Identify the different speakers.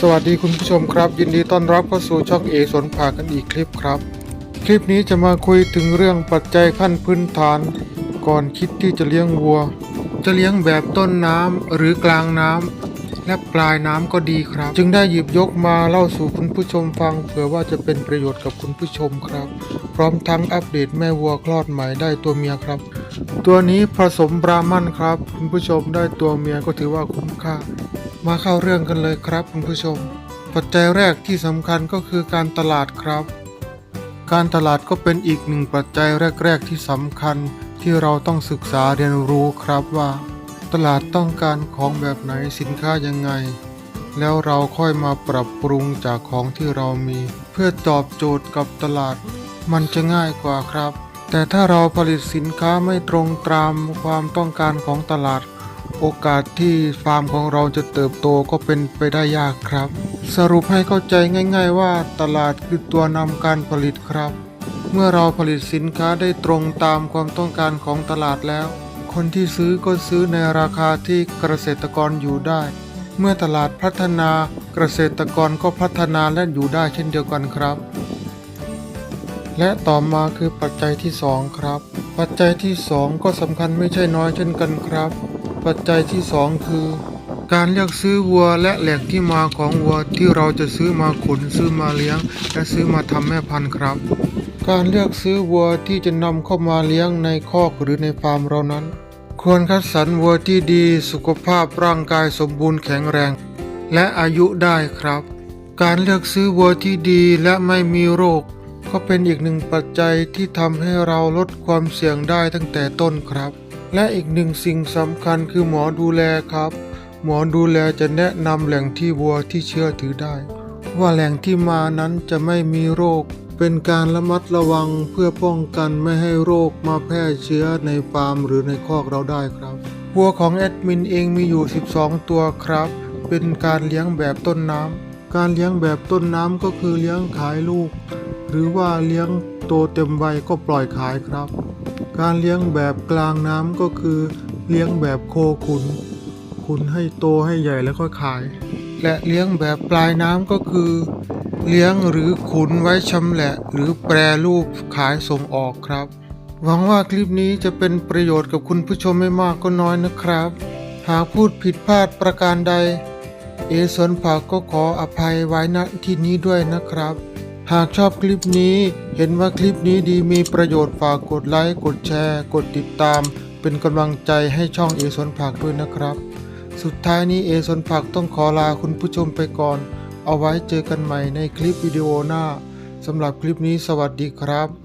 Speaker 1: สวัสดีคุณผู้ชมครับ ยินดีต้อนรับเข้าสู่ช่องเอสนผ่ากันอีกคลิปครับ คลิปนี้จะมาคุยถึงเรื่องปัจจัยขั้นพื้นฐาน ก่อนคิดที่จะเลี้ยงวัว จะเลี้ยงแบบต้นน้ำหรือกลางน้ำ และปลายน้ำก็ดีครับ จึงได้หยิบยกมาเล่าสู่คุณผู้ชมฟังเผื่อว่าจะเป็นประโยชน์กับคุณผู้ชมครับ พร้อมทั้งอัปเดตแม่วัวคลอดใหม่ได้ตัวเมียครับ ตัวนี้ผสมบรามันครับ คุณผู้ชมได้ตัวเมียก็ถือว่าคุ้มค่า มาเข้าเรื่องกันเลยครับ คุณผู้ชม ปัจจัยแรกที่สำคัญก็คือการตลาดครับ การตลาดก็เป็นอีกหนึ่งปัจจัยแรก ๆ ที่สำคัญที่เราต้องศึกษาเรียนรู้ครับว่า ตลาดต้องการของแบบไหนสินค้ายังไง แล้วเราค่อยมาปรับปรุงจากของที่เรามี เพื่อตอบโจทย์กับตลาด มันจะง่ายกว่าครับ แต่ถ้าเราผลิตสินค้าไม่ตรงตามความต้องการของตลาด โอกาสที่ฟาร์มของเราจะเติบโตก็เป็นไปได้ยากครับ สรุปให้เข้าใจง่าย ๆ ว่าตลาดคือตัวนำการผลิตครับ เมื่อเราผลิตสินค้าได้ตรงตามความต้องการของตลาดแล้ว คนที่ซื้อก็ซื้อในราคาที่เกษตรกรอยู่ได้ เมื่อตลาดพัฒนาเกษตรกรก็พัฒนาและอยู่ได้เช่นเดียวกันครับ และต่อมาคือปัจจัยที่ 2 ครับ ปัจจัยที่ 2 ก็สำคัญไม่ใช่น้อยเช่นกันครับ ปัจจัยที่ 2 คือ การเลือกซื้อวัวและแหล่งที่มาของวัวที่เราจะซื้อมาขุนซื้อมาเลี้ยง และซื้อมาทำแม่พันธุ์ครับการเลือกซื้อวัวที่จะนำเข้ามาเลี้ยงในคอกหรือในฟาร์มเรานั้น ควรคัดสรรวัวที่ดีสุขภาพร่างกายสมบูรณ์แข็งแรง และอายุได้ครับ การเลือกซื้อวัวที่ดีและไม่มีโรค ก็เป็นอีกหนึ่งปัจจัยที่ทำให้เราลดความเสี่ยงได้ตั้งแต่ต้นครับ และอีกหนึ่งสิ่งสำคัญคือหมอดูแลครับ หมอดูแลจะแนะนำแหล่งที่วัวที่เชื่อถือได้ ว่าแหล่งที่มานั้นจะไม่มีโรค เป็นการระมัดระวังเพื่อป้องกันไม่ให้โรคมาแพร่เชื้อในฟาร์มหรือในคอกเราได้ครับวัวของแอดมินเองมีอยู่ 12 ตัวครับ เป็นการเลี้ยงแบบต้นน้ำการเลี้ยงแบบต้นน้ำก็คือเลี้ยงขายลูก หรือว่าเลี้ยงโตเต็มวัยก็ปล่อยขายครับ การเลี้ยงแบบกลางน้ำก็คือเลี้ยงแบบโคขุน ขุนให้โตให้ใหญ่แล้วก็ขาย และเลี้ยงแบบปลายน้ำก็คือ เลี้ยงหรือขุนไว้ชำแหละหรือแปรรูปขายส่งออกครับ หวังว่าคลิปนี้จะเป็นประโยชน์กับคุณผู้ชมไม่มากก็น้อยนะครับ หากพูดผิดพลาดประการใด เอสวนผักก็ขออภัยไว้ณที่นี้ด้วยนะครับ หากชอบคลิปนี้เห็นว่าคลิปนี้ดีมีประโยชน์ฝากกดไลค์กดแชร์ กดติดตาม เป็นกำลังใจให้ช่องเอสวนผักด้วยนะครับ สุดท้ายนี้เอสวนผักต้องขอลาคุณผู้ชมไปก่อน เอาไว้เจอกันใหม่ในคลิปวิดีโอหน้าสำหรับคลิปนี้สวัสดีครับ